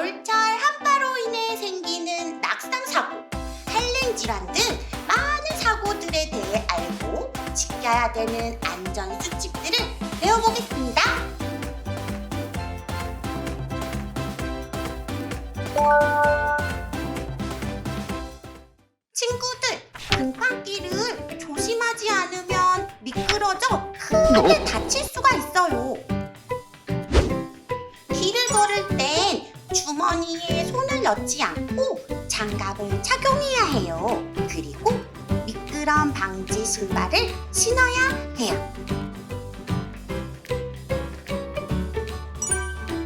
겨울철 한파로 인해 생기는 낙상사고, 한랭질환 등 많은 사고들에 대해 알고 지켜야 되는 안전수칙들을 배워보겠습니다. 친구들, 등판길을 조심하지 않으면 미끄러져 크게 다칠 주머니에 손을 넣지 않고 장갑을 착용해야 해요. 그리고 미끄럼 방지 신발을 신어야 해요.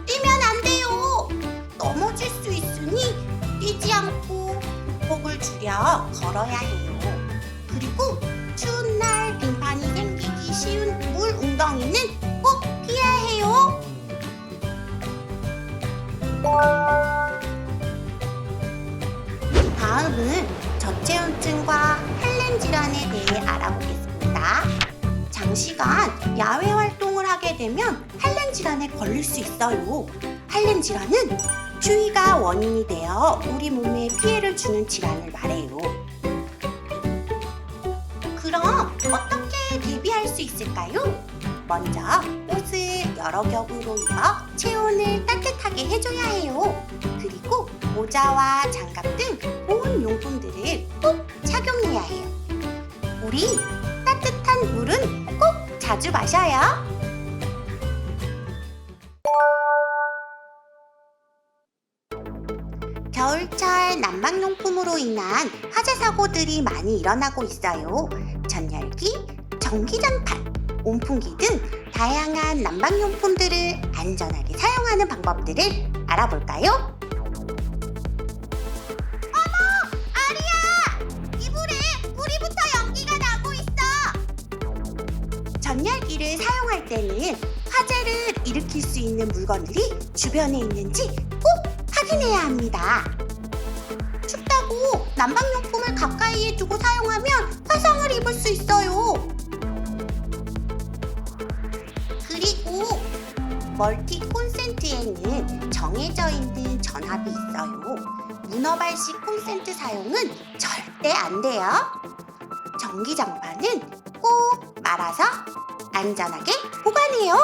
뛰면 안 돼요. 넘어질 수 있으니 뛰지 않고 폭을 줄여 걸어야 해요. 그리고 추운 날 빙판이 생기기 쉬운 물 웅덩이는 저체온증과 헬렌 질환에 대해 알아보겠습니다. 장시간 야외 활동을 하게 되면 헬렌 질환에 걸릴 수 있어요. 헬렌 질환은 추위가 원인이 되어 우리 몸에 피해를 주는 질환을 말해요. 그럼 어떻게 대비할 수 있을까요? 먼저 옷을 여러 겹으로 입어 체온을 따뜻하게 해줘야 해요. 그리고 모자와 장갑 등 보온 우리 따뜻한 물은 꼭 자주 마셔요. 겨울철 난방용품으로 인한 화재 사고들이 많이 일어나고 있어요. 전열기, 전기장판, 온풍기 등 다양한 난방용품들을 안전하게 사용하는 방법들을 알아볼까요? 있어. 전열기를 사용할 때는 화재를 일으킬 수 있는 물건들이 주변에 있는지 꼭 확인해야 합니다. 춥다고 난방용품을 가까이에 두고 사용하면 화상을 입을 수 있어요. 그리고 멀티 콘센트에는 정해져 있는 전압이 있어요. 문어발식 콘센트 사용은 절대 안 돼요. 전기장판은 꼭 말아서 안전하게 보관해요.